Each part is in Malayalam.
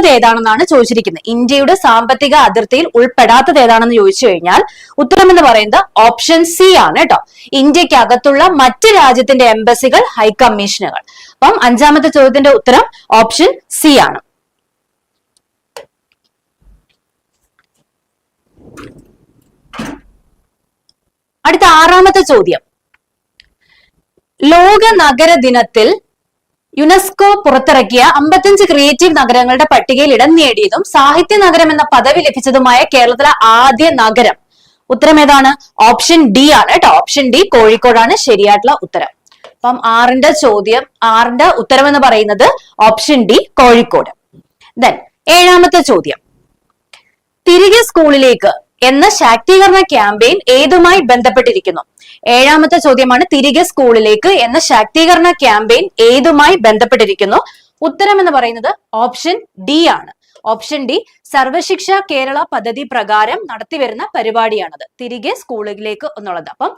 ഉൾപ്പെടാത്തത് ഏതാണെന്നാണ് ചോദിച്ചിരിക്കുന്നത്. ഇന്ത്യയുടെ സാമ്പത്തിക അതിർത്തിയിൽ ഉൾപ്പെടാത്തത് ഏതാണെന്ന് ചോദിച്ചു കഴിഞ്ഞാൽ ഉത്തരം എന്ന് പറയുന്നത് ഓപ്ഷൻ സി ആണ് കേട്ടോ. ഇന്ത്യയ്ക്ക് അകത്തുള്ള മറ്റ് രാജ്യത്തിന്റെ എംബസികൾ ഹൈക്കമ്മീഷനുകൾ. അപ്പം അഞ്ചാമത്തെ ചോദ്യത്തിന്റെ ഉത്തരം ഓപ്ഷൻ സി ആണ്. അടുത്ത ആറാമത്തെ ചോദ്യം. ലോക നഗര ദിനത്തിൽ യുനെസ്കോ പുറത്തിറക്കിയ അമ്പത്തഞ്ച് ക്രിയേറ്റീവ് നഗരങ്ങളുടെ പട്ടികയിൽ ഇടം നേടിയതും സാഹിത്യ നഗരം എന്ന പദവി ലഭിച്ചതുമായ കേരളത്തിലെ ആദ്യ നഗരം. ഉത്തരം ഏതാണ്? ഓപ്ഷൻ ഡി ആണ് കേട്ടോ ഓപ്ഷൻ ഡി കോഴിക്കോടാണ് ശരിയായിട്ടുള്ള ഉത്തരം. അപ്പം ആറിന്റെ ചോദ്യം ആറിന്റെ ഉത്തരം എന്ന് പറയുന്നത് ഓപ്ഷൻ ഡി കോഴിക്കോട്. ദെൻ ഏഴാമത്തെ ചോദ്യം. തിരികെ സ്കൂളിലേക്ക് എന്ന ശാക്തീകരണ ക്യാമ്പയിൻ ഏതുമായി ബന്ധപ്പെട്ടിരിക്കുന്നു? ഏഴാമത്തെ ചോദ്യമാണ് തിരികെ സ്കൂളിലേക്ക് എന്ന ശാക്തീകരണ ക്യാമ്പയിൻ ഏതുമായി ബന്ധപ്പെട്ടിരിക്കുന്നു? ഉത്തരം എന്ന് പറയുന്നത് ഓപ്ഷൻ ഡി ആണ്. ഓപ്ഷൻ ഡി സർവശിക്ഷ കേരള പദ്ധതി പ്രകാരം നടത്തിവരുന്ന പരിപാടിയാണത്. തിരികെ സ്കൂളിലേക്ക് എന്നുള്ളത്. അപ്പം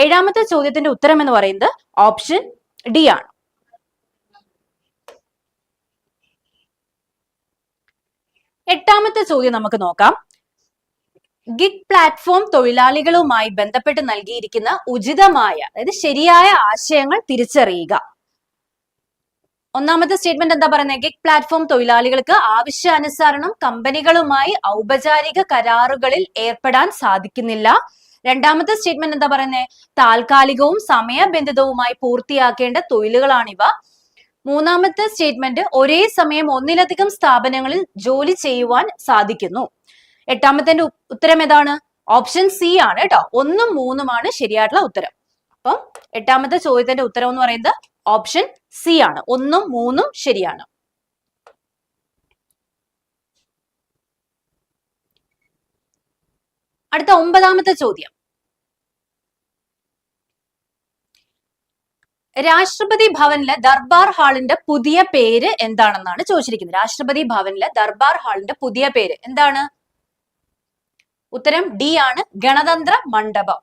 ഏഴാമത്തെ ചോദ്യത്തിന്റെ ഉത്തരം എന്ന് പറയുന്നത് ഓപ്ഷൻ ഡി ആണ്. എട്ടാമത്തെ ചോദ്യം നമുക്ക് നോക്കാം. ഗിഗ് പ്ലാറ്റ്ഫോം തൊഴിലാളികളുമായി ബന്ധപ്പെട്ട് നൽകിയിരിക്കുന്ന ഉചിതമായ അതായത് ശരിയായ ആശയങ്ങൾ തിരിച്ചറിയുക. ഒന്നാമത്തെ സ്റ്റേറ്റ്മെന്റ് എന്താ പറയുന്നത് ഗിഗ് പ്ലാറ്റ്ഫോം തൊഴിലാളികൾക്ക് ആവശ്യാനുസരണം കമ്പനികളുമായി ഔപചാരിക കരാറുകളിൽ ഏർപ്പെടാൻ സാധിക്കുന്നില്ല. രണ്ടാമത്തെ സ്റ്റേറ്റ്മെന്റ് എന്താ പറയുന്നത് താൽക്കാലികവും സമയബന്ധിതവുമായി പൂർത്തിയാക്കേണ്ട തൊഴിലുകളാണിവ. മൂന്നാമത്തെ സ്റ്റേറ്റ്മെന്റ് ഒരേ സമയം ഒന്നിലധികം സ്ഥാപനങ്ങളിൽ ജോലി ചെയ്യുവാൻ സാധിക്കുന്നു. എട്ടാമത്തെ ഉത്തരം ഏതാണ്? ഓപ്ഷൻ സി ആണ് കേട്ടോ ഒന്നും മൂന്നുമാണ് ശരിയായിട്ടുള്ള ഉത്തരം. അപ്പം എട്ടാമത്തെ ചോദ്യത്തിന്റെ ഉത്തരം എന്ന് പറയുന്നത് ഓപ്ഷൻ സി ആണ്. ഒന്നും മൂന്നും ശരിയാണ്. അടുത്ത ഒമ്പതാമത്തെ ചോദ്യം. രാഷ്ട്രപതി ഭവനിലെ ദർബാർ ഹാളിന്റെ പുതിയ പേര് എന്താണെന്നാണ് ചോദിച്ചിരിക്കുന്നത്. രാഷ്ട്രപതി ഭവനിലെ ദർബാർ ഹാളിന്റെ പുതിയ പേര് എന്താണ്? ഉത്തരം ഡി ആണ് ഗണതന്ത്ര മണ്ഡപം.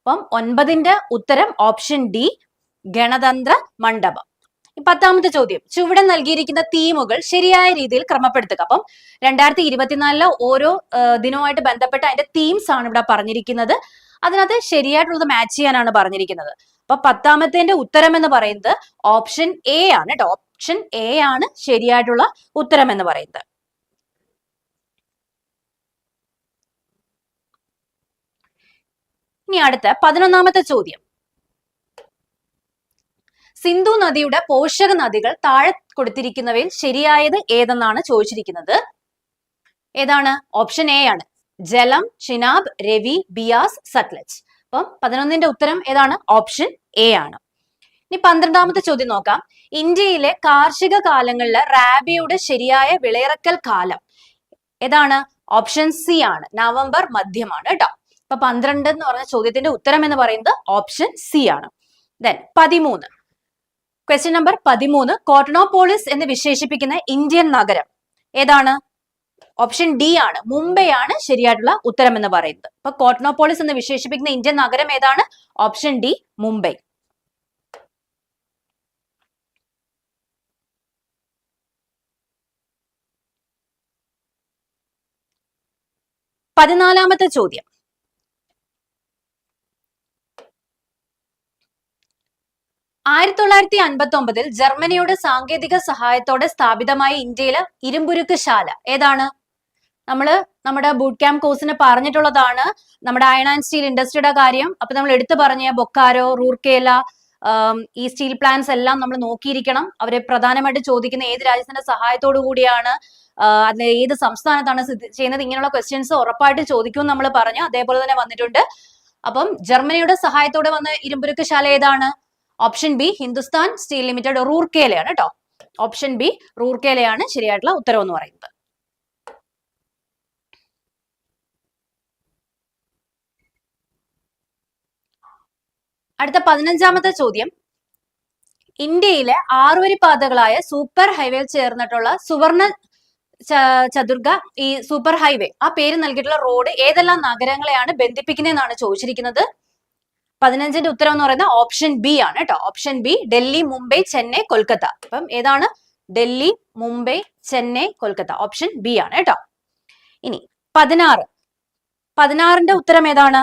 അപ്പം ഒൻപതിന്റെ ഉത്തരം ഓപ്ഷൻ ഡി ഗണതന്ത്ര മണ്ഡപം. പത്താമത്തെ ചോദ്യം ചുവടെ നൽകിയിരിക്കുന്ന തീമുകൾ ശരിയായ രീതിയിൽ ക്രമപ്പെടുത്തുക. അപ്പം രണ്ടായിരത്തി ഇരുപത്തിനാലിലെ ഓരോ ദിനവുമായിട്ട് ബന്ധപ്പെട്ട അതിന്റെ തീംസ് ആണ് ഇവിടെ പറഞ്ഞിരിക്കുന്നത്. അതിനകത്ത് ശരിയായിട്ടുള്ളത് മാച്ച് ചെയ്യാനാണ് പറഞ്ഞിരിക്കുന്നത്. അപ്പൊ പത്താമത്തേന്റെ ഉത്തരം എന്ന് പറയുന്നത് ഓപ്ഷൻ എ ആണ് ഓപ്ഷൻ എ ആണ് ശരിയായിട്ടുള്ള ഉത്തരം എന്ന് പറയുന്നത്. ഇനി അടുത്ത പതിനൊന്നാമത്തെ ചോദ്യം. സിന്ധു നദിയുടെ പോഷക നദികൾ താഴെ കൊടുത്തിരിക്കുന്നവയിൽ ശരിയായത് ഏതെന്നാണ് ചോദിച്ചിരിക്കുന്നത്? ഏതാണ്? ഓപ്ഷൻ എ ആണ്. ജലം ചിനാബ് രവി ബിയാസ് സത്ലജ്. അപ്പം പതിനൊന്നിന്റെ ഉത്തരം ഏതാണ്? ഓപ്ഷൻ എ ആണ്. ഇനി പന്ത്രണ്ടാമത്തെ ചോദ്യം നോക്കാം. ഇന്ത്യയിലെ കാർഷിക കാലങ്ങളിലെ റാബിയുടെ ശരിയായ വിളയിറക്കൽ കാലം ഏതാണ്? ഓപ്ഷൻ സി ആണ്. നവംബർ മധ്യമാണ് കേട്ടോ അപ്പൊ പന്ത്രണ്ട് എന്ന് പറഞ്ഞ ചോദ്യത്തിന്റെ ഉത്തരം എന്ന് പറയുന്നത് ഓപ്ഷൻ സി ആണ്. ദെൻ പതിമൂന്ന്. ക്വസ്റ്റ്യൻ നമ്പർ പതിമൂന്ന്. കോട്ടണോപോളിസ് എന്ന് വിശേഷിപ്പിക്കുന്ന ഇന്ത്യൻ നഗരം ഏതാണ്? ഓപ്ഷൻ ഡി ആണ്. മുംബൈ ആണ് ശരിയായിട്ടുള്ള ഉത്തരം എന്ന് പറയുന്നത്. അപ്പൊ കോട്ടണോപോളിസ് എന്ന് വിശേഷിപ്പിക്കുന്ന ഇന്ത്യൻ നഗരം ഏതാണ്? Option D Mumbai. പതിനാലാമത്തെ ചോദ്യം. ആയിരത്തി തൊള്ളായിരത്തി അൻപത്തി ഒമ്പതിൽ ജർമ്മനിയുടെ സാങ്കേതിക സഹായത്തോടെ സ്ഥാപിതമായ ഇന്ത്യയിലെ ഇരുമ്പുരുക്ക് ശാല. ഏതാണ്? നമ്മൾ നമ്മുടെ ബൂട്ട് ക്യാമ്പ് കോഴ്സിന് പറഞ്ഞിട്ടുള്ളതാണ് നമ്മുടെ അയൺ ആൻഡ് സ്റ്റീൽ ഇൻഡസ്ട്രിയുടെ കാര്യം. അപ്പൊ നമ്മൾ എടുത്തു പറഞ്ഞ ബൊക്കാരോ റൂർക്കേല ഈ സ്റ്റീൽ പ്ലാന്റ്സ് എല്ലാം നമ്മൾ നോക്കിയിരിക്കണം. അവരെ പ്രധാനമായിട്ട് ചോദിക്കുന്ന ഏത് രാജ്യത്തിന്റെ സഹായത്തോടു കൂടിയാണ് ആ, അത് ഏത് സംസ്ഥാനത്താണ് സ്ഥിതി ചെയ്യുന്നത് ഇങ്ങനെയുള്ള ക്വസ്റ്റ്യൻസ് ഉറപ്പായിട്ട് ചോദിക്കും നമ്മൾ പറഞ്ഞു. അതേപോലെ തന്നെ വന്നിട്ടുണ്ട്. അപ്പം ജർമ്മനിയുടെ സഹായത്തോടെ വന്ന ഇരുമ്പുരുക്ക് ശാല ഏതാണ്? Option B Hindustan steel limited റൂർക്കേലയാണ് കേട്ടോ ഓപ്ഷൻ ബി റൂർക്കേലയാണ് ശരിയായിട്ടുള്ള ഉത്തരവ് എന്ന് പറയുന്നത്. അടുത്ത പതിനഞ്ചാമത്തെ ചോദ്യം. ഇന്ത്യയിലെ ആറുവരി പാതകളായ സൂപ്പർ ഹൈവേയിൽ ചേർന്നിട്ടുള്ള സുവർണ ചതുർഗ ഈ സൂപ്പർ ഹൈവേ ആ പേര് നൽകിയിട്ടുള്ള റോഡ് ഏതെല്ലാം നഗരങ്ങളെയാണ് ബന്ധിപ്പിക്കുന്നതെന്നാണ് ചോദിച്ചിരിക്കുന്നത്? പതിനഞ്ചിന്റെ ഉത്തരം എന്ന് പറയുന്നത് ഓപ്ഷൻ ബി ആണ് കേട്ടോ ഓപ്ഷൻ ബി ഡൽഹി മുംബൈ ചെന്നൈ കൊൽക്കത്ത. അപ്പം ഏതാണ്? ഡൽഹി മുംബൈ ചെന്നൈ കൊൽക്കത്ത. ഓപ്ഷൻ ബി ആണ് കേട്ടോ ഇനി പതിനാറ്. പതിനാറിന്റെ ഉത്തരം ഏതാണ്?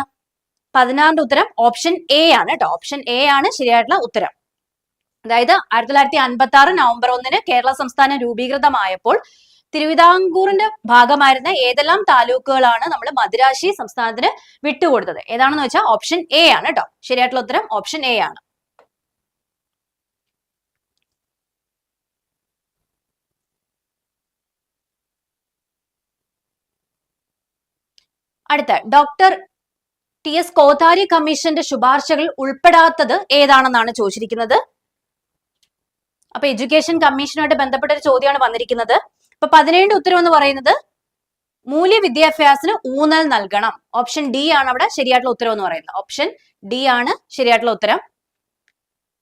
പതിനാറിന്റെ ഉത്തരം ഓപ്ഷൻ എ ആണ് കേട്ടോ ഓപ്ഷൻ എ ആണ് ശരിയായിട്ടുള്ള ഉത്തരം. അതായത് ആയിരത്തി തൊള്ളായിരത്തി അൻപത്തി ആറ് നവംബർ ഒന്നിന് കേരള സംസ്ഥാനം രൂപീകൃതമായപ്പോൾ തിരുവിതാംകൂറിന്റെ ഭാഗമായിരുന്ന ഏതെല്ലാം താലൂക്കുകളാണ് നമ്മൾ മദിരാശി സംസ്ഥാനത്തിന് വിട്ടുകൊടുത്തത്? ഏതാണെന്ന് വെച്ചാൽ ഓപ്ഷൻ എ ആണ് കേട്ടോ ശരിയായിട്ടുള്ള ഉത്തരം ഓപ്ഷൻ എ ആണ്. അടുത്ത ഡോക്ടർ ടി എസ് കോത്താരി കമ്മീഷന്റെ ശുപാർശകൾ ഉൾപ്പെടാത്തത് ഏതാണെന്നാണ് ചോദിച്ചിരിക്കുന്നത്? അപ്പൊ എഡ്യൂക്കേഷൻ കമ്മീഷനുമായിട്ട് ബന്ധപ്പെട്ട ഒരു ചോദ്യമാണ് വന്നിരിക്കുന്നത്. അപ്പൊ പതിനേഴിന്റെ ഉത്തരം എന്ന് പറയുന്നത് മൂല്യ വിദ്യാഭ്യാസത്തിന് ഊന്നൽ നൽകണം. ഓപ്ഷൻ ഡി ആണ് അവിടെ ശരിയായിട്ടുള്ള ഉത്തരം എന്ന് പറയുന്നത്. ഓപ്ഷൻ ഡി ആണ് ശരിയായിട്ടുള്ള ഉത്തരം.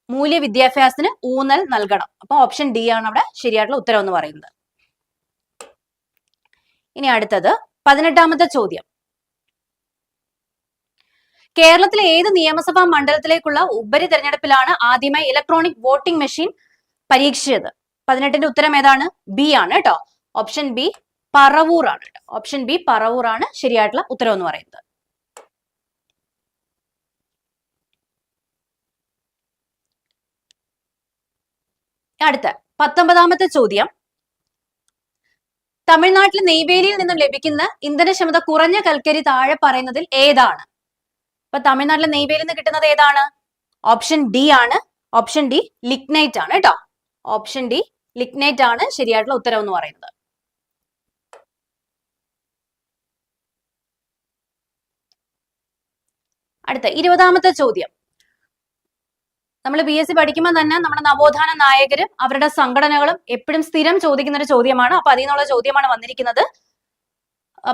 മൂല്യ വിദ്യാഭ്യാസത്തിന് ഊന്നൽ നൽകണം. അപ്പൊ ഓപ്ഷൻ ഡി ആണ് അവിടെ ശരിയായിട്ടുള്ള ഉത്തരം എന്ന് പറയുന്നത്. ഇനി അടുത്തത് പതിനെട്ടാമത്തെ ചോദ്യം. കേരളത്തിലെ ഏത് നിയമസഭാ മണ്ഡലത്തിലേക്കുള്ള ഉപരി തെരഞ്ഞെടുപ്പിലാണ് ആദ്യമായി ഇലക്ട്രോണിക് വോട്ടിംഗ് മെഷീൻ പരീക്ഷിച്ചത്? പതിനെട്ടിന്റെ ഉത്തരം ഏതാണ്? ബി ആണ് കേട്ടോ. ഓപ്ഷൻ ബി പറവൂർ ആണ് ഓപ്ഷൻ ബി പറവൂർ ആണ് ശരിയായിട്ടുള്ള ഉത്തരം എന്ന് പറയുന്നത്. അടുത്ത പത്തൊമ്പതാമത്തെ ചോദ്യം. തമിഴ്നാട്ടിലെ നെയ്വേലിയിൽ നിന്നും ലഭിക്കുന്ന ഇന്ധനക്ഷമത കുറഞ്ഞ കൽക്കരി താഴെ പറയുന്നതിൽ ഏതാണ്? അപ്പൊ തമിഴ്നാട്ടിലെ നെയ്വേലിയിൽ നിന്ന് കിട്ടുന്നത് ഏതാണ്? ഓപ്ഷൻ ഡി ആണ്. ഓപ്ഷൻ ഡി ലിഗ്നൈറ്റ് ആണ് കേട്ടോ ഓപ്ഷൻ ഡി ലിഗ്നൈറ്റ് ആണ് ശരിയായിട്ടുള്ള ഉത്തരം എന്ന് പറയുന്നത്. അടുത്ത ഇരുപതാമത്തെ ചോദ്യം. നമ്മൾ ബി എസ് സി പഠിക്കുമ്പോൾ തന്നെ നമ്മുടെ നവോത്ഥാന നായകരും അവരുടെ സംഘടനകളും എപ്പോഴും സ്ഥിരം ചോദിക്കുന്ന ഒരു ചോദ്യമാണ്. അപ്പൊ അതിൽ നിന്നുള്ള ചോദ്യമാണ് വന്നിരിക്കുന്നത്.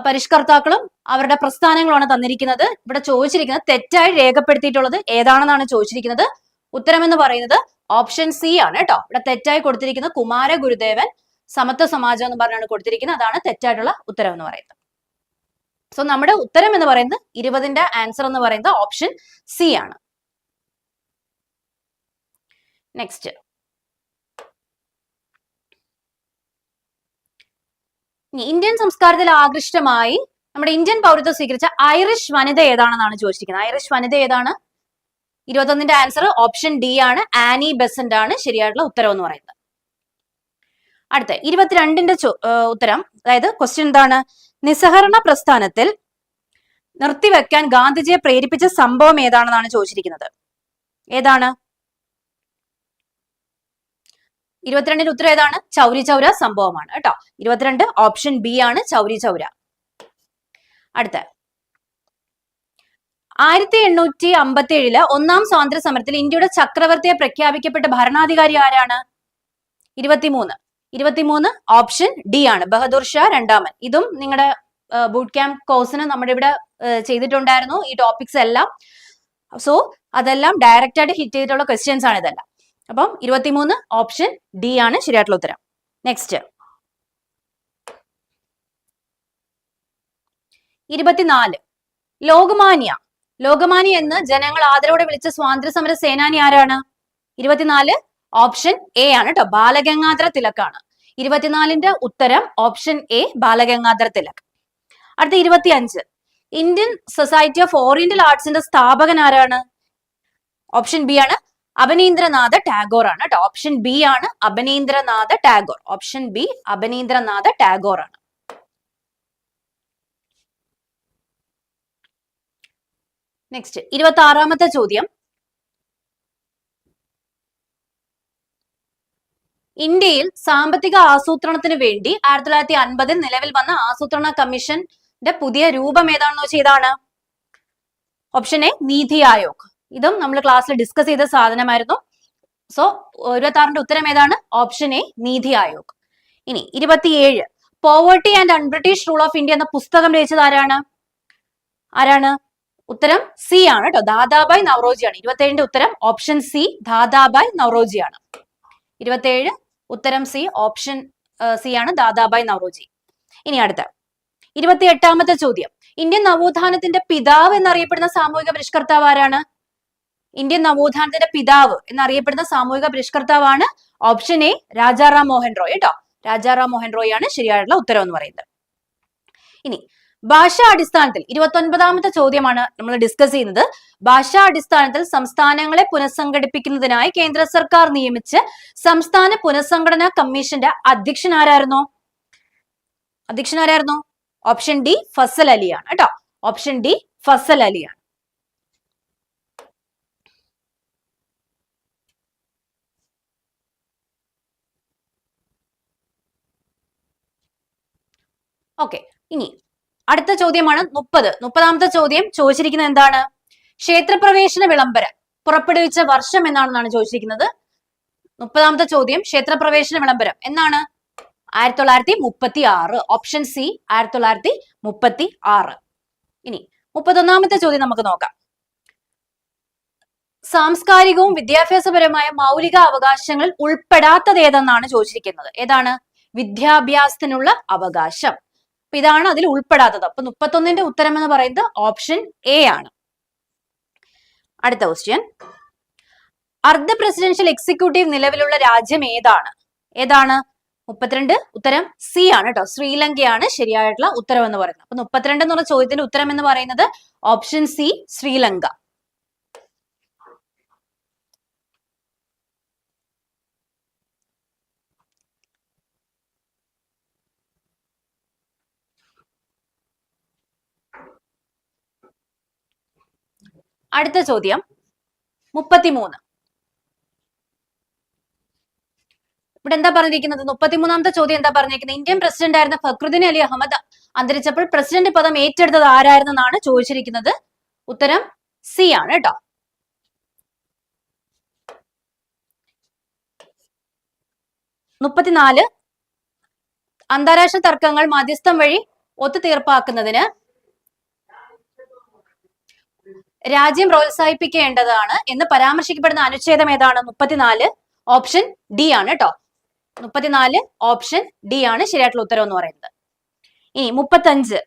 പരിഷ്കർത്താക്കളും അവരുടെ പ്രസ്ഥാനങ്ങളുമാണ് തന്നിരിക്കുന്നത്. ഇവിടെ ചോദിച്ചിരിക്കുന്നത് തെറ്റായി രേഖപ്പെടുത്തിയിട്ടുള്ളത് ഏതാണെന്നാണ് ചോദിച്ചിരിക്കുന്നത്. ഉത്തരം എന്ന് പറയുന്നത് ഓപ്ഷൻ സി ആണ് കേട്ടോ. ഇവിടെ തെറ്റായി കൊടുത്തിരിക്കുന്നത് കുമാര ഗുരുദേവൻ സമത്വ സമാജം എന്ന് പറഞ്ഞാണ് കൊടുത്തിരിക്കുന്നത്. അതാണ് തെറ്റായിട്ടുള്ള ഉത്തരം എന്ന് പറയുന്നത്. സോ നമ്മുടെ ഉത്തരം എന്ന് പറയുന്നത് ഇരുപതിന്റെ ആൻസർ എന്ന് പറയുന്നത് ഓപ്ഷൻ സി ആണ്. നെക്സ്റ്റ് ഇന്ത്യൻ സംസ്കാരത്തിൽ ആകൃഷ്ടമായി നമ്മുടെ ഇന്ത്യൻ പൗരത്വം സ്വീകരിച്ച ഐറിഷ് വനിത ഏതാണെന്നാണ് ചോദിച്ചിരിക്കുന്നത്. ഐറിഷ് വനിത ഏതാണ്? ഇരുപത്തൊന്നിന്റെ ആൻസർ ഓപ്ഷൻ ഡി ആണ്. ആനി ബെസന്റ് ആണ് ശരിയായിട്ടുള്ള ഉത്തരം എന്ന് പറയുന്നത്. അടുത്ത ഇരുപത്തിരണ്ടിന്റെ ഉത്തരം അതായത് ക്വസ്റ്റ്യൻ എന്താണ്? നിസ്സഹരണ പ്രസ്ഥാനത്തിൽ നിർത്തിവെക്കാൻ ഗാന്ധിജിയെ പ്രേരിപ്പിച്ച സംഭവം ഏതാണെന്നാണ് ചോദിച്ചിരിക്കുന്നത്? ഏതാണ്? ഇരുപത്തിരണ്ടിന്റെ ഉത്തരം ഏതാണ്? ചൗരി ചൗര സംഭവമാണ് കേട്ടോ. ഇരുപത്തിരണ്ട് ഓപ്ഷൻ ബി ആണ് ചൗരി ചൗര. അടുത്ത. ആയിരത്തി എണ്ണൂറ്റി അമ്പത്തി ഏഴിൽ ഒന്നാം സ്വാതന്ത്ര്യ സമരത്തിൽ ഇന്ത്യയുടെ ചക്രവർത്തിയെ പ്രഖ്യാപിക്കപ്പെട്ട ഭരണാധികാരി ആരാണ്? ഇരുപത്തിമൂന്ന്. ഇരുപത്തിമൂന്ന് ഓപ്ഷൻ ഡി ആണ്. ബഹദൂർ ഷാ രണ്ടാമൻ. ഇതും നിങ്ങളുടെ ബൂട്ട് ക്യാമ്പ് കോഴ്സിന് നമ്മുടെ ഇവിടെ ചെയ്തിട്ടുണ്ടായിരുന്നു. ഈ ടോപ്പിക്സ് എല്ലാം. സോ അതെല്ലാം ഡയറക്റ്റ് ആയിട്ട് ഹിറ്റ് ചെയ്തിട്ടുള്ള ക്വസ്റ്റ്യൻസ് ആണ് ഇതെല്ലാം. അപ്പം ഇരുപത്തിമൂന്ന് ഓപ്ഷൻ ഡി ആണ് ശരിയായിട്ടുള്ള ഉത്തരം. നെക്സ്റ്റ് ഇരുപത്തിനാല്. ലോകമാന്യ. ലോകമാന്യ എന്ന് ജനങ്ങൾ ആദരവോടെ വിളിച്ച സ്വാതന്ത്ര്യ സമര സേനാനി ആരാണ്? ഇരുപത്തിനാല് ഓപ്ഷൻ എ ആണ് കേട്ടോ ബാലഗംഗാധര തിലക്കാണ്. ഇരുപത്തിനാലിന്റെ ഉത്തരം ഓപ്ഷൻ എ ബാലഗംഗാധര തിലക്. അടുത്ത ഇരുപത്തിയഞ്ച്. ഇന്ത്യൻ സൊസൈറ്റി ഓഫ് ഓറിയന്റൽ ആർട്സിന്റെ സ്ഥാപകൻ ആരാണ്? ഓപ്ഷൻ ബി ആണ് അഭിനീന്ദ്രനാഥ ടാഗോർ ആണ് കേട്ടോ ഓപ്ഷൻ ബി ആണ് അഭിനീന്ദ്രനാഥ ടാഗോർ. ഓപ്ഷൻ ബി അഭിനീന്ദ്രനാഥ ടാഗോർ ആണ്. നെക്സ്റ്റ് ഇരുപത്തി ആറാമത്തെ ചോദ്യം. ഇന്ത്യയിൽ സാമ്പത്തിക ആസൂത്രണത്തിന് വേണ്ടി ആയിരത്തി തൊള്ളായിരത്തി അൻപതിൽ നിലവിൽ വന്ന ആസൂത്രണ കമ്മീഷന്റെ പുതിയ രൂപം ഏതാണെന്ന് വെച്ചാൽ ഇതാണ് ഓപ്ഷൻ എ നീതി ആയോഗ്. ഇതും നമ്മൾ ക്ലാസ്സിൽ ഡിസ്കസ് ചെയ്ത സാധനമായിരുന്നു. സോ ഇരുപത്തി ആറിന്റെ ഉത്തരം ഏതാണ്? ഓപ്ഷൻ എ നീതി ആയോഗ്. ഇനി ഇരുപത്തിയേഴ് poverty and unbritish rule of India എന്ന പുസ്തകം രചിച്ചത് ആരാണ്? ആരാണ്? ഉത്തരം സി ആണ് കേട്ടോ ദാദാബായ് നവറോജിയാണ്. ഇരുപത്തേഴിന്റെ ഉത്തരം ഓപ്ഷൻ സി ദാദാബായ് നവറോജിയാണ്. ഇരുപത്തിയേഴ് ഉത്തരം സി ഓപ്ഷൻ സി ആണ് ദാദാബായ് നവറോജി. ഇനി അടുത്ത. ഇരുപത്തി എട്ടാമത്തെ ചോദ്യം. ഇന്ത്യൻ നവോത്ഥാനത്തിന്റെ പിതാവ് എന്നറിയപ്പെടുന്ന സാമൂഹിക പരിഷ്കർത്താവ് ആരാണ്? ഇന്ത്യൻ നവോത്ഥാനത്തിന്റെ പിതാവ് എന്നറിയപ്പെടുന്ന സാമൂഹിക പരിഷ്കർത്താവാണ് ഓപ്ഷൻ എ രാജാറാം മോഹൻ റോയ്. കേട്ടോ? രാജാറാം മോഹൻ റോയ് ആണ് ശരിയായിട്ടുള്ള ഉത്തരം എന്ന് പറയുന്നത്. ഇനി ഭാഷാ അടിസ്ഥാനത്തിൽ ഇരുപത്തി ഒൻപതാമത്തെ ചോദ്യമാണ് നമ്മൾ ഡിസ്കസ് ചെയ്യുന്നത്. ഭാഷാ അടിസ്ഥാനത്തിൽ സംസ്ഥാനങ്ങളെ പുനഃസംഘടിപ്പിക്കുന്നതിനായി കേന്ദ്ര സർക്കാർ നിയമിച്ച് സംസ്ഥാന പുനഃസംഘടനാ കമ്മീഷന്റെ അധ്യക്ഷൻ ആരായിരുന്നു? അധ്യക്ഷൻ ആരായിരുന്നു? ഓപ്ഷൻ ഡി ഫസൽ അലിയാണ് കേട്ടോ. ഓപ്ഷൻ ഡി ഫസൽ അലിയാണ്. ഓക്കെ ഇനി അടുത്ത ചോദ്യമാണ് മുപ്പത്. മുപ്പതാമത്തെ ചോദ്യം ചോദിച്ചിരിക്കുന്നത് എന്താണ്? ക്ഷേത്രപ്രവേശന വിളംബരം. പുറപ്പെടുവിച്ച വർഷം എന്നാണെന്നാണ് ചോദിച്ചിരിക്കുന്നത്. മുപ്പതാമത്തെ ചോദ്യം ക്ഷേത്രപ്രവേശന വിളംബരം. എന്നാണ് ആയിരത്തി തൊള്ളായിരത്തി മുപ്പത്തി ആറ് ഓപ്ഷൻ സി ആയിരത്തി തൊള്ളായിരത്തി മുപ്പത്തി ആറ് ഇനി മുപ്പത്തൊന്നാമത്തെ ചോദ്യം നമുക്ക് നോക്കാം. സാംസ്കാരികവും വിദ്യാഭ്യാസപരമായ മൗലിക അവകാശങ്ങളിൽ ഉൾപ്പെടാത്തത് ഏതെന്നാണ് ചോദിച്ചിരിക്കുന്നത്. ഏതാണ്? വിദ്യാഭ്യാസത്തിനുള്ള അവകാശം. അപ്പൊ ഇതാണ് അതിൽ ഉൾപ്പെടാത്തത്. അപ്പൊ മുപ്പത്തൊന്നിന്റെ ഉത്തരം എന്ന് പറയുന്നത് ഓപ്ഷൻ എ ആണ്. അടുത്ത ക്വസ്റ്റ്യൻ അർദ്ധ പ്രസിഡൻഷ്യൽ എക്സിക്യൂട്ടീവ് നിലവിലുള്ള രാജ്യം ഏതാണ്? ഏതാണ്? മുപ്പത്തിരണ്ട് ഉത്തരം സി ആണ് കേട്ടോ. ശ്രീലങ്കയാണ് ശരിയായിട്ടുള്ള ഉത്തരം എന്ന് പറയുന്നത്. അപ്പൊ മുപ്പത്തിരണ്ട് എന്നുള്ള ചോദ്യത്തിന്റെ ഉത്തരം എന്ന് പറയുന്നത് ഓപ്ഷൻ സി ശ്രീലങ്ക. അടുത്ത ചോദ്യം. മുപ്പത്തിമൂന്ന്. ഇവിടെ എന്താ പറഞ്ഞിരിക്കുന്നത്? മുപ്പത്തിമൂന്നാമത്തെ ചോദ്യം എന്താ പറഞ്ഞിരിക്കുന്നത്? ഇന്ത്യൻ പ്രസിഡന്റ് ആയിരുന്ന ഫക്രുദ്ദീൻ അലി അഹമ്മദ് അന്തരിച്ചപ്പോൾ പ്രസിഡന്റ് പദം ഏറ്റെടുത്തത് ആരായിരുന്നെന്നാണ് ചോദിച്ചിരിക്കുന്നത്? ഉത്തരം സി ആണ് കേട്ടോ മുപ്പത്തിനാല്. അന്താരാഷ്ട്ര തർക്കങ്ങൾ മധ്യസ്ഥം വഴി ഒത്തുതീർപ്പാക്കുന്നതിന് രാജ്യം പ്രോത്സാഹിപ്പിക്കേണ്ടതാണ് എന്ന് പരാമർശിക്കപ്പെടുന്ന അനുച്ഛേദം ഏതാണ്? മുപ്പത്തിനാല് ഓപ്ഷൻ ഡി ആണ് കേട്ടോ മുപ്പത്തിനാല് ഓപ്ഷൻ ഡി ആണ് ശരിയായിട്ടുള്ള ഉത്തരം എന്ന് പറയുന്നത്. ഇനി മുപ്പത്തഞ്ച്.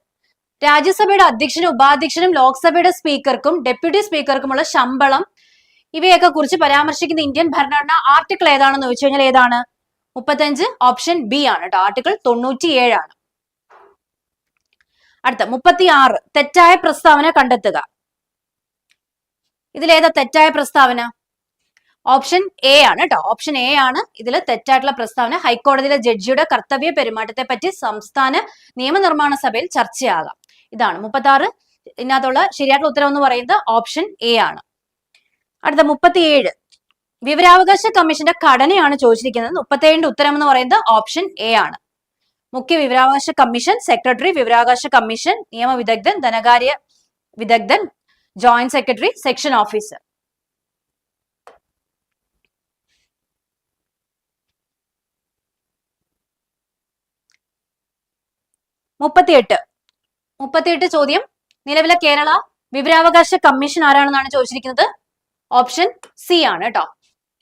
രാജ്യസഭയുടെ അധ്യക്ഷനും ഉപാധ്യക്ഷനും ലോക്സഭയുടെ സ്പീക്കർക്കും ഡെപ്യൂട്ടി സ്പീക്കർക്കുമുള്ള ശമ്പളം ഇവയൊക്കെ കുറിച്ച് പരാമർശിക്കുന്ന ഇന്ത്യൻ ഭരണഘടന ആർട്ടിക്കിൾ ഏതാണെന്ന് ചോദിച്ചു കഴിഞ്ഞാൽ ഏതാണ്? മുപ്പത്തഞ്ച് ഓപ്ഷൻ ബി ആണ് കേട്ടോ ആർട്ടിക്കിൾ തൊണ്ണൂറ്റി ഏഴാണ് അടുത്ത മുപ്പത്തി ആറ് തെറ്റായ പ്രസ്താവന കണ്ടെത്തുക. ഇതിലേതാ തെറ്റായ പ്രസ്താവന? ഓപ്ഷൻ എ ആണ് കേട്ടോ ഓപ്ഷൻ എ ആണ് ഇതിൽ തെറ്റായിട്ടുള്ള പ്രസ്താവന. ഹൈക്കോടതിയിലെ ജഡ്ജിയുടെ കർത്തവ്യ പെരുമാറ്റത്തെ പറ്റി സംസ്ഥാന നിയമനിർമ്മാണ സഭയിൽ ചർച്ചയാകാം. ഇതാണ് മുപ്പത്തി ആറ് ഇതിനകത്തുള്ള ശരിയായിട്ടുള്ള ഉത്തരം എന്ന് പറയുന്നത് ഓപ്ഷൻ എ ആണ്. അടുത്ത മുപ്പത്തിയേഴ്. വിവരാവകാശ കമ്മീഷന്റെ ഘടനയാണ് ചോദിച്ചിരിക്കുന്നത്. മുപ്പത്തിയേഴിന്റെ ഉത്തരം എന്ന് പറയുന്നത് ഓപ്ഷൻ എ ആണ്. മുഖ്യ വിവരാവകാശ കമ്മീഷൻ സെക്രട്ടറി വിവരാവകാശ കമ്മീഷൻ നിയമവിദഗ്ധൻ ധനകാര്യ വിദഗ്ധൻ ജോയിന്റ് സെക്രട്ടറി സെക്ഷൻ ഓഫീസർ മുപ്പത്തിയെട്ട്. മുപ്പത്തിയെട്ട് ചോദ്യം. നിലവിലെ കേരള വിവരാവകാശ കമ്മീഷൻ ആരാണെന്നാണ് ചോദിച്ചിരിക്കുന്നത്? ഓപ്ഷൻ സി ആണ് കേട്ടോ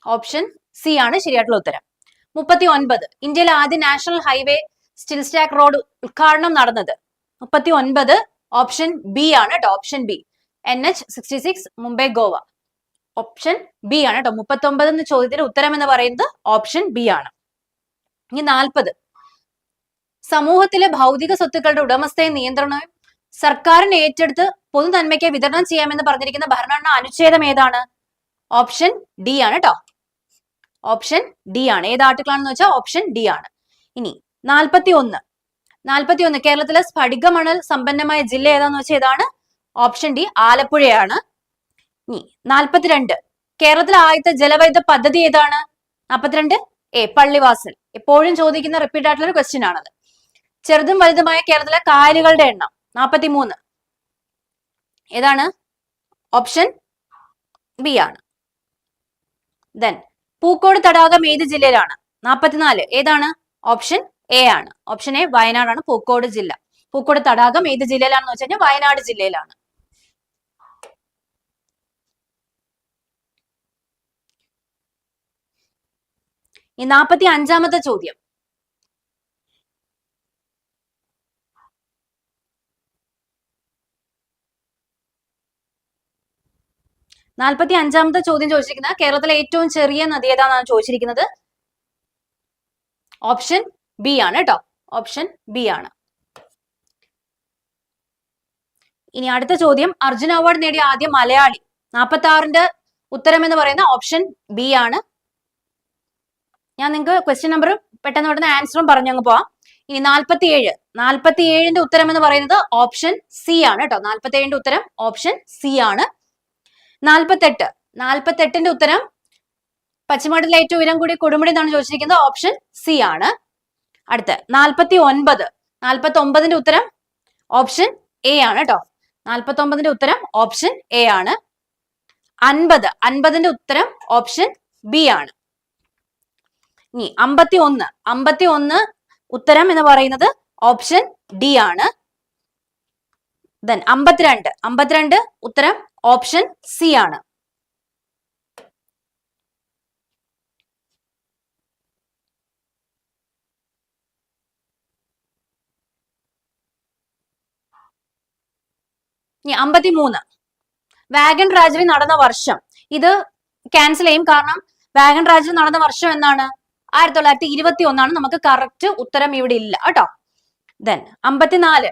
ഓപ്ഷൻ സി ആണ് ശരിയായിട്ടുള്ള ഉത്തരം. മുപ്പത്തി ഒൻപത് ഇന്ത്യയിലെ ആദ്യ national highway steel stack road ഉദ്ഘാടനം നടന്നത്. മുപ്പത്തി ഒൻപത് ഓപ്ഷൻ ബി ആണ് കേട്ടോ option B. N H sixty six Mumbai Goa option B ആണ് കേട്ടോ മുപ്പത്തി ഒമ്പത് എന്ന ചോദ്യത്തിന്റെ ഉത്തരം എന്ന് പറയുന്നത് ഓപ്ഷൻ ബി ആണ്. ഇനി നാൽപ്പത്. സമൂഹത്തിലെ ഭൗതിക സ്വത്തുക്കളുടെ ഉടമസ്ഥയെ നിയന്ത്രണവും സർക്കാരിന് ഏറ്റെടുത്ത് പൊതു നന്മയ്ക്ക് വിതരണം ചെയ്യാമെന്ന് പറഞ്ഞിരിക്കുന്ന ഭരണഘടന അനുച്ഛേദം ഏതാണ്? ഓപ്ഷൻ ഡി ആണ് കേട്ടോ ഓപ്ഷൻ ഡി ആണ്. ഏത് ആർട്ടിക്കിൾ ആണെന്ന് വെച്ചാൽ ഓപ്ഷൻ ഡി ആണ്. ഇനി നാൽപ്പത്തി ഒന്ന് നാൽപ്പത്തി ഒന്ന് കേരളത്തിലെ സ്ഫടിക മണൽ സമ്പന്നമായ ജില്ല ഏതാന്ന് വെച്ചാൽ ഏതാണ്? ഓപ്ഷൻ ഡി ആലപ്പുഴയാണ്. ഇനി നാൽപ്പത്തിരണ്ട് കേരളത്തിലെ ആദ്യത്തെ ജലവൈദ്യുത പദ്ധതി ഏതാണ്? നാൽപ്പത്തിരണ്ട് എ പള്ളിവാസൽ. എപ്പോഴും ചോദിക്കുന്ന റിപ്പീറ്റ് ആയിട്ടുള്ള ഒരു ക്വസ്റ്റ്യൻ ആണത്. ചെറുതും വലുതുമായ കേരളത്തിലെ കായലുകളുടെ എണ്ണം. നാൽപ്പത്തി മൂന്ന് ഏതാണ്? ഓപ്ഷൻ ബി ആണ്. ദെൻ പൂക്കോട് തടാകം ഏത് ജില്ലയിലാണ്? നാൽപ്പത്തിനാല് ഏതാണ്? ഓപ്ഷൻ എ ആണ്. ഓപ്ഷൻ എ വയനാടാണ് പൂക്കോട് ജില്ല. പൂക്കോട് തടാകം ഏത് ജില്ലയിലാണെന്ന് വെച്ച് വയനാട് ജില്ലയിലാണ്. ഈ നാൽപ്പത്തി അഞ്ചാമത്തെ ചോദ്യം. നാൽപ്പത്തി അഞ്ചാമത്തെ ചോദ്യം ചോദിച്ചിരിക്കുന്നത് കേരളത്തിലെ ഏറ്റവും ചെറിയ നദി ഏതാണെന്നാണ് ചോദിച്ചിരിക്കുന്നത്? ഓപ്ഷൻ ബി ആണ് കേട്ടോ. ഓപ്ഷൻ ബി ആണ്. ഇനി അടുത്ത ചോദ്യം. അർജുന അവാർഡ് നേടിയ ആദ്യ മലയാളി. നാൽപ്പത്തി ആറിന്റെ ഉത്തരം എന്ന് പറയുന്ന ഓപ്ഷൻ ബി ആണ്. ഞാൻ നിങ്ങൾക്ക് ക്വസ്റ്റ്യൻ നമ്പറും പെട്ടെന്ന് പെട്ടെന്ന് ആൻസറും പറഞ്ഞങ്ങ് പോവാം ഇനി നാൽപ്പത്തി ഏഴ് നാൽപ്പത്തി ഏഴിന്റെ ഉത്തരം എന്ന് പറയുന്നത് ഓപ്ഷൻ സി ആണ് കേട്ടോ. നാൽപ്പത്തി ഏഴിന്റെ ഉത്തരം ഓപ്ഷൻ സി ആണ്. നാൽപ്പത്തെട്ട് നാൽപ്പത്തെട്ടിന്റെ ഉത്തരം പശ്ചിമഘട്ടത്തിലെ ഏറ്റവും ഉയരം കൂടി കൊടുമുടി എന്നാണ് ചോദിച്ചിരിക്കുന്നത് ഓപ്ഷൻ സി ആണ്. അടുത്ത് നാൽപ്പത്തി ഒൻപത് നാൽപ്പത്തി ഒമ്പതിന്റെ ഉത്തരം ഓപ്ഷൻ എ ആണ് കേട്ടോ. നാൽപ്പത്തി ഒമ്പതിന്റെ ഉത്തരം ഓപ്ഷൻ എ ആണ്. അൻപത് അൻപതിന്റെ ഉത്തരം ഓപ്ഷൻ ബി ആണ്. ഇനി അമ്പത്തി ഒന്ന് അമ്പത്തി ഒന്ന് ഉത്തരം എന്ന് പറയുന്നത് ഓപ്ഷൻ ഡി ആണ്. ദെൻ അമ്പത്തിരണ്ട് അമ്പത്തിരണ്ട് ഉത്തരം ഓപ്ഷൻ സി ആണ്. ഇനി അമ്പത്തിമൂന്ന് വാഗൻ ട്രാജഡി നടന്ന വർഷം. ഇത് ക്യാൻസൽ ചെയ്യും. കാരണം വാഗൻ ട്രാജഡി നടന്ന വർഷം എന്നാണ് ആയിരത്തി തൊള്ളായിരത്തി ഇരുപത്തി ഒന്നാണ് നമുക്ക് കറക്റ്റ് ഉത്തരം ഇവിടെ ഇല്ല. കേട്ടോ? ദെൻ അമ്പത്തിനാല്.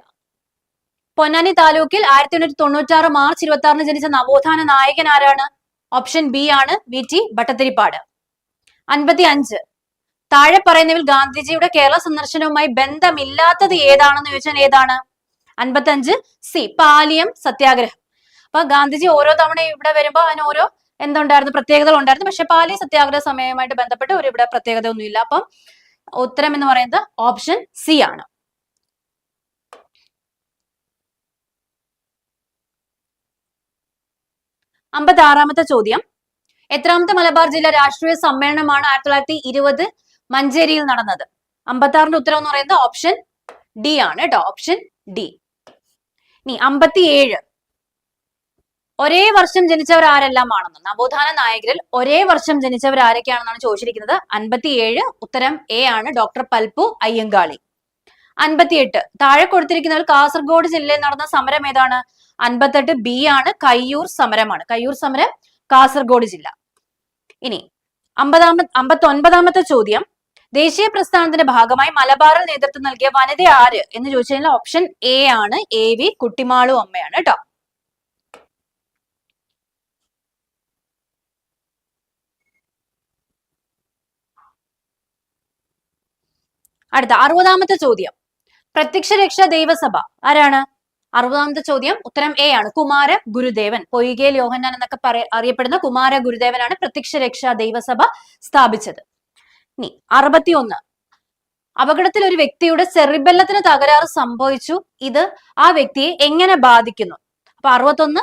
പൊന്നാനി താലൂക്കിൽ ആയിരത്തി എണ്ണൂറ്റി തൊണ്ണൂറ്റി ആറ് മാർച്ച് ഇരുപത്തി ആറിന് ജനിച്ച നവോത്ഥാന നായകൻ ആരാണ്? ഓപ്ഷൻ ബി ആണ് വി ടി ഭട്ടത്തിരിപ്പാട് അൻപത്തി അഞ്ച് താഴെ പറയുന്നതിൽ ഗാന്ധിജിയുടെ കേരള സന്ദർശനവുമായി ബന്ധമില്ലാത്തത് ഏതാണെന്ന് ചോദിച്ചാൽ ഏതാണ്? അൻപത്തി അഞ്ച് സി പാലിയം സത്യാഗ്രഹം. അപ്പൊ ഗാന്ധിജി ഓരോ തവണ ഇവിടെ വരുമ്പോ അവൻ ഓരോ എന്തുണ്ടായിരുന്നു? പ്രത്യേകതകൾ ഉണ്ടായിരുന്നു. പക്ഷെ പാലി സത്യാഗ്രഹ സമയവുമായിട്ട് ബന്ധപ്പെട്ട് ഒരു ഇവിടെ പ്രത്യേകത ഒന്നുമില്ല അപ്പം ഉത്തരം എന്ന് പറയുന്നത് ഓപ്ഷൻ സി ആണ്. അമ്പത്തി ആറാമത്തെ ചോദ്യം. എത്രാമത്തെ മലബാർ ജില്ല രാഷ്ട്രീയ സമ്മേളനമാണ് ആയിരത്തി തൊള്ളായിരത്തി ഇരുപത് മഞ്ചേരിയിൽ നടന്നത്? അമ്പത്തി ഉത്തരം എന്ന് പറയുന്നത് ഓപ്ഷൻ ഡി ആണ് കേട്ടോ ഓപ്ഷൻ ഡി. ഇനി അമ്പത്തി ഏഴ് ഒരേ വർഷം ജനിച്ചവർ ആരെല്ലാം ആണെന്ന് നവോത്ഥാന നായകരിൽ ഒരേ വർഷം ജനിച്ചവർ ആരൊക്കെയാണെന്നാണ് ചോദിച്ചിരിക്കുന്നത്. അൻപത്തിയേഴ് ഉത്തരം എ ആണ് ഡോക്ടർ പൽപ്പു അയ്യങ്കാളി. അൻപത്തിയെട്ട്. താഴെ കൊടുത്തിരിക്കുന്നവർ കാസർഗോഡ് ജില്ലയിൽ നടന്ന സമരം ഏതാണ്? അൻപത്തെട്ട് ബി ആണ് കയ്യൂർ സമരമാണ്. കയ്യൂർ സമരം കാസർഗോഡ് ജില്ല. ഇനി അമ്പതാമ അമ്പത്തി ഒൻപതാമത്തെ ചോദ്യം. ദേശീയ പ്രസ്ഥാനത്തിന്റെ ഭാഗമായി മലബാറിൽ നേതൃത്വം നൽകിയ വനിത ആര് എന്ന് ചോദിച്ചു കഴിഞ്ഞാൽ ഓപ്ഷൻ എ ആണ്. എ വി കുട്ടിമാളു അമ്മയാണ് കേട്ടോ അടുത്ത അറുപതാമത്തെ ചോദ്യം. പ്രത്യക്ഷ രക്ഷ ദൈവസഭ. ആരാണ്? അറുപതാമത്തെ ചോദ്യം ഉത്തരം എ ആണ്. കുമാര ഗുരുദേവൻ. പൊയ്കേൽ യോഹന്നാൻ എന്നൊക്കെ പറയ അറിയപ്പെടുന്ന കുമാര ഗുരുദേവനാണ് പ്രത്യക്ഷ രക്ഷ ദൈവസഭ സ്ഥാപിച്ചത്. ഇനി അറുപത്തിയൊന്ന്. അപകടത്തിൽ ഒരു വ്യക്തിയുടെ സെറിബെല്ലത്തിന് തകരാറ് സംഭവിച്ചു. ഇത് ആ വ്യക്തിയെ എങ്ങനെ ബാധിക്കുന്നു? അപ്പൊ അറുപത്തൊന്ന്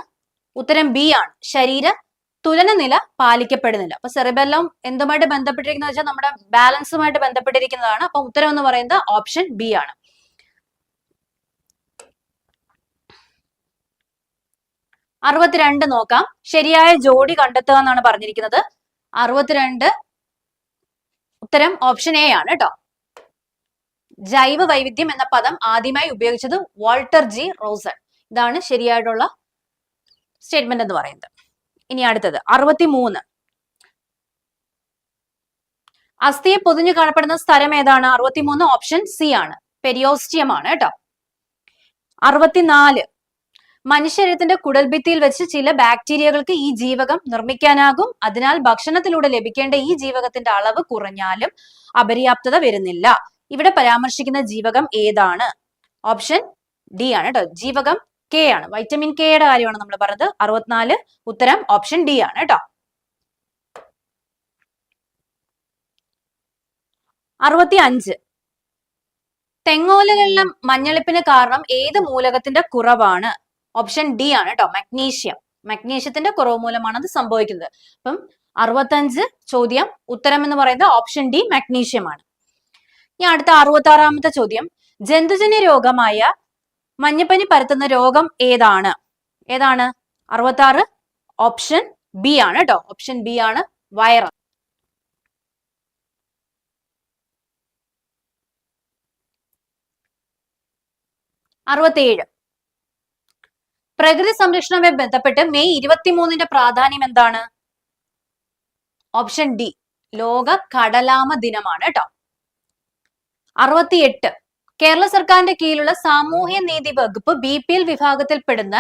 ഉത്തരം ബി ആണ്. ശരീര തുലന നില പാലിക്കപ്പെടുന്നില്ല. അപ്പൊ സെറിബെല്ലം എന്തുമായിട്ട് ബന്ധപ്പെട്ടിരിക്കുന്നത് വെച്ചാൽ നമ്മുടെ ബാലൻസുമായിട്ട് ബന്ധപ്പെട്ടിരിക്കുന്നതാണ്. അപ്പൊ ഉത്തരം എന്ന് പറയുന്നത് ഓപ്ഷൻ ബി ആണ്. അറുപത്തിരണ്ട് നോക്കാം. ശരിയായ ജോഡി കണ്ടെത്തുക എന്നാണ് പറഞ്ഞിരിക്കുന്നത്. അറുപത്തിരണ്ട് ഉത്തരം ഓപ്ഷൻ എ ആണ് കേട്ടോ. ജൈവ വൈവിധ്യം എന്ന പദം ആദ്യമായി ഉപയോഗിച്ചത് വാൾട്ടർ ജി റോസൺ. ഇതാണ് ശരിയായിട്ടുള്ള സ്റ്റേറ്റ്മെന്റ് എന്ന് പറയുന്നത്. ഇനി അടുത്തത് അറുപത്തിമൂന്ന്. അസ്ഥിയെ പൊതിഞ്ഞു കാണപ്പെടുന്ന സ്ഥലം ഏതാണ്? അറുപത്തിമൂന്ന് ഓപ്ഷൻ സി ആണ്. പെരിയോസ്റ്റിയമാണ് കേട്ടോ. അറുപത്തിനാല്. മനുഷ്യരത്തിന്റെ കുടൽഭിത്തിയിൽ വെച്ച് ചില ബാക്ടീരിയകൾക്ക് ഈ ജീവകം നിർമ്മിക്കാനാകും. അതിനാൽ ഭക്ഷണത്തിലൂടെ ലഭിക്കേണ്ട ഈ ജീവകത്തിന്റെ അളവ് കുറഞ്ഞാലും അപര്യാപ്തത വരുന്നില്ല. ഇവിടെ പരാമർശിക്കുന്ന ജീവകം ഏതാണ്? ഓപ്ഷൻ ഡി ആണ് കേട്ടോ. ജീവകം കെ ആണ്. വൈറ്റമിൻ കെയുടെ കാര്യമാണ് നമ്മൾ പറഞ്ഞത്. അറുപത്തിനാല് ഉത്തരം ഓപ്ഷൻ ഡി ആണ് കേട്ടോ അറുപത്തി അഞ്ച് തെങ്ങോലകളിലെ മഞ്ഞളിപ്പിന് കാരണം ഏത് മൂലകത്തിന്റെ കുറവാണ്? ഓപ്ഷൻ ഡി ആണ് കേട്ടോ മഗ്നീഷ്യം മഗ്നീഷ്യത്തിന്റെ കുറവ് മൂലമാണ് അത് സംഭവിക്കുന്നത്. അപ്പം അറുപത്തഞ്ച് ചോദ്യം ഉത്തരം എന്ന് പറയുന്നത് ഓപ്ഷൻ ഡി മഗ്നീഷ്യമാണ് ഇനി അടുത്ത അറുപത്തി ആറാമത്തെ ചോദ്യം. ജന്തുജന്യ രോഗമായ മഞ്ഞപ്പനി പരത്തുന്ന രോഗം ഏതാണ്? ഏതാണ്? അറുപത്തി ആറ് ഓപ്ഷൻ ബി ആണ് കേട്ടോ ഓപ്ഷൻ ബി ആണ് വൈറസ് അറുപത്തിയേഴ് പ്രകൃതി സംരക്ഷണവുമായി ബന്ധപ്പെട്ട് മെയ് ഇരുപത്തിമൂന്നിന്റെ പ്രാധാന്യം എന്താണ്? Option D. ലോക കടലാമ ദിനമാണ് കേട്ടോ അറുപത്തിയെട്ട്. കേരള സർക്കാരിന്റെ കീഴിലുള്ള സാമൂഹ്യ നീതി വകുപ്പ് ബി പി എൽ വിഭാഗത്തിൽപ്പെടുന്ന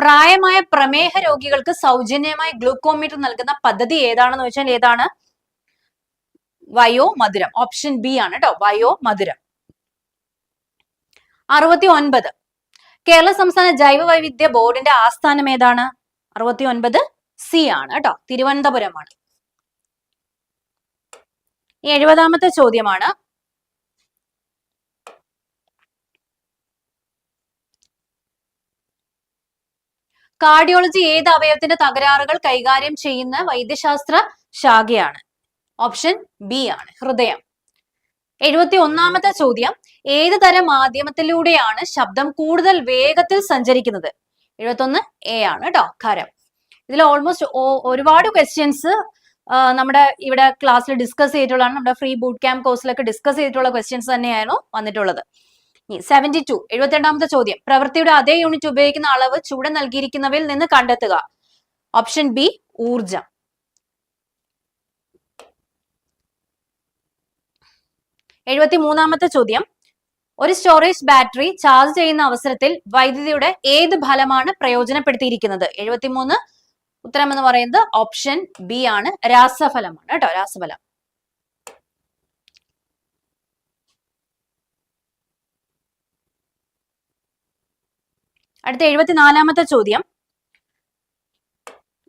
പ്രായമായ പ്രമേഹ രോഗികൾക്ക് സൗജന്യമായി ഗ്ലൂക്കോമീറ്റർ നൽകുന്ന പദ്ധതി ഏതാണെന്ന് വെച്ചാൽ ഏതാണ്? വയോ മധുരം ഓപ്ഷൻ ബി ആണ് കേട്ടോ വയോ മധുരം അറുപത്തി ഒൻപത് കേരള സംസ്ഥാന ജൈവ വൈവിധ്യ ബോർഡിന്റെ ആസ്ഥാനം ഏതാണ്? അറുപത്തി ഒൻപത് സി ആണ് കേട്ടോ തിരുവനന്തപുരമാണ്. എഴുപതാമത്തെ ചോദ്യമാണ്. കാർഡിയോളജി ഏത് അവയവത്തിന്റെ തകരാറുകൾ കൈകാര്യം ചെയ്യുന്ന വൈദ്യശാസ്ത്ര ശാഖയാണ്? ഓപ്ഷൻ ബി ആണ് ഹൃദയം. എഴുപത്തി ഒന്നാമത്തെ ചോദ്യം ഏത് തരം മാധ്യമത്തിലൂടെയാണ് ശബ്ദം കൂടുതൽ വേഗത്തിൽ സഞ്ചരിക്കുന്നത്? എഴുപത്തൊന്ന് എ ആണ് കേട്ടോ ഖരം ഇതിൽ ഓൾമോസ്റ്റ് ഒരുപാട് ക്വസ്റ്റ്യൻസ് നമ്മുടെ ഇവിടെ ക്ലാസ്സിൽ ഡിസ്കസ് ചെയ്തിട്ടുള്ളതാണ്. നമ്മുടെ ഫ്രീ ബൂട്ട് ക്യാമ്പ് കോഴ്സിലൊക്കെ ഡിസ്കസ് ചെയ്തിട്ടുള്ള ക്വസ്റ്റ്യൻസ് തന്നെയായിരുന്നു വന്നിട്ടുള്ളത്. സെവന്റി ടു എഴുപത്തിരണ്ടാമത്തെ ചോദ്യം. പ്രവൃത്തിയുടെ അതേ യൂണിറ്റ് ഉപയോഗിക്കുന്ന അളവ് ചൂട് നൽകിയിരിക്കുന്നവയിൽ നിന്ന് കണ്ടെത്തുക. ഓപ്ഷൻ ബി ഊർജം എഴുപത്തി മൂന്നാമത്തെ ചോദ്യം. ഒരു സ്റ്റോറേജ് ബാറ്ററി ചാർജ് ചെയ്യുന്ന അവസരത്തിൽ വൈദ്യുതിയുടെ ഏത് ഫലമാണ് പ്രയോജനപ്പെടുത്തിയിരിക്കുന്നത്? എഴുപത്തിമൂന്ന് ഉത്തരം എന്ന് പറയുന്നത് ഓപ്ഷൻ ബി ആണ്. രാസഫലമാണ് കേട്ടോ രാസഫലം. അടുത്ത എഴുപത്തിനാലാമത്തെ ചോദ്യം.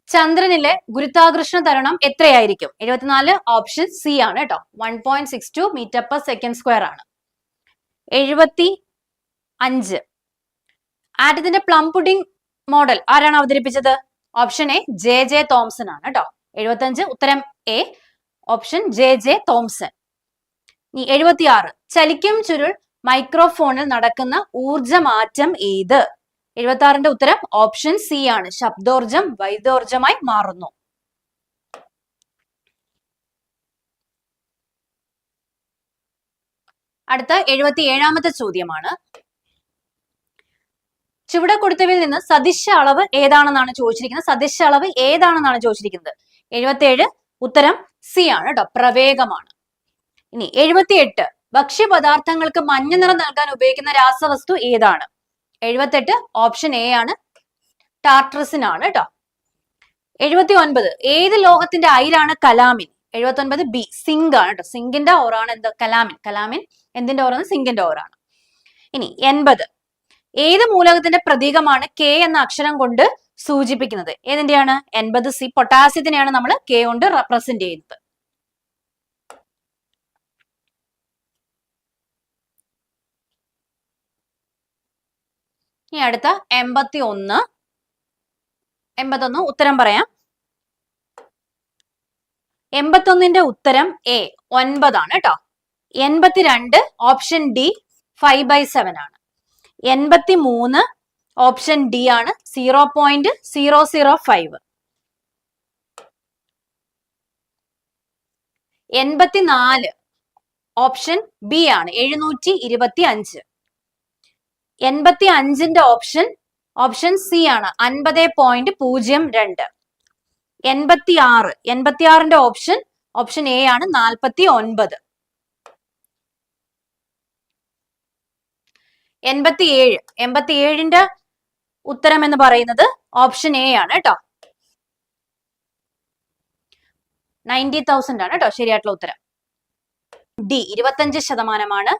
ചന്ദ്രനിലെ ഗുരുത്വാകർഷണ തരണം എത്രയായിരിക്കും? എഴുപത്തിനാല് ഓപ്ഷൻ സി ആണ് കേട്ടോ one point six two metre per second square ആണ്. എഴുപത്തി അഞ്ച് ആറ്റത്തിന്റെ പ്ലം പുഡിംഗ് മോഡൽ ആരാണ് അവതരിപ്പിച്ചത്? Option A J J Thomson ആണ് കേട്ടോ എഴുപത്തി അഞ്ച് ഉത്തരം A option J J Thomson ഇനി എഴുപത്തിയാറ്. ചലിക്കും ചുരുൾ മൈക്രോഫോണിൽ നടക്കുന്ന ഊർജമാറ്റം ഏത്? എഴുപത്തി ആറിന്റെ ഉത്തരം ഓപ്ഷൻ സി ആണ്. ശബ്ദോർജം വൈദ്യോർജമായി മാറുന്നു. അടുത്ത എഴുപത്തി ഏഴാമത്തെ ചോദ്യമാണ്. ചുവടെ കൊടുത്തവയിൽ നിന്ന് സദിശ അളവ് ഏതാണെന്നാണ് ചോദിച്ചിരിക്കുന്നത്. സദിശ അളവ് ഏതാണെന്നാണ് ചോദിച്ചിരിക്കുന്നത്. എഴുപത്തിയേഴ് ഉത്തരം സി ആണ് കേട്ടോ പ്രവേഗമാണ്. ഇനി എഴുപത്തിയെട്ട് ഭക്ഷ്യപദാർത്ഥങ്ങൾക്ക് മഞ്ഞ നിറം നൽകാൻ ഉപയോഗിക്കുന്ന രാസവസ്തു ഏതാണ്? എഴുപത്തെട്ട് ഓപ്ഷൻ എ ആണ്. ടാർട്രസിൻ ആണ് കേട്ടോ എഴുപത്തി ഒൻപത് ഏത് ലോഹത്തിന്റെ അയിരാണ് കലാമിൻ? എഴുപത്തി ഒൻപത് ബി സിങ്ക് ആണ് കേട്ടോ സിങ്കിന്റെ ഓറാണ് എന്ത്? കലാമിൻ. കലാമിൻ എന്തിന്റെ ഓറാണ് സിങ്കിന്റെ ഓറാണ് ഇനി എൺപത്. ഏത് മൂലകത്തിന്റെ പ്രതീകമാണ് കെ എന്ന അക്ഷരം കൊണ്ട് സൂചിപ്പിക്കുന്നത്? ഏതിന്റെയാണ്? എൺപത് സി പൊട്ടാസ്യത്തിനെയാണ് നമ്മൾ കെ കൊണ്ട് റെപ്രസെന്റ് ചെയ്യുന്നത്. ഇനി അടുത്ത എൺപത്തി ഒന്ന് എൺപത്തൊന്ന് ഉത്തരം പറയാം. എൺപത്തൊന്നിന്റെ ഉത്തരം എ ഒൻപതാണ് കേട്ടോ. എൺപത്തിരണ്ട് option D five by seven ആണ്. എൺപത്തി മൂന്ന് ഓപ്ഷൻ ഡി ആണ് zero point zero zero five എൺപത്തിനാല് ഓപ്ഷൻ ബി ആണ് എഴുന്നൂറ്റി ഇരുപത്തി അഞ്ച് എൺപത്തി അഞ്ചിന്റെ ഓപ്ഷൻ ഓപ്ഷൻ സി ആണ്. അൻപത് പോയിന്റ് പൂജ്യം രണ്ട്. എൺപത്തി ആറ് എൺപത്തി ആറിന്റെ ഓപ്ഷൻ ഓപ്ഷൻ എ ആണ് നാൽപ്പത്തി ഒൻപത് എൺപത്തി ഏഴ് എൺപത്തി ഏഴിന്റെ ഉത്തരം എന്ന് പറയുന്നത് ഓപ്ഷൻ എ ആണ് കേട്ടോ. നയന്റി തൗസൻഡ് ആണ് കേട്ടോ ശരിയായിട്ടുള്ള ഉത്തരം. ഡി ഇരുപത്തഞ്ച് ശതമാനമാണ്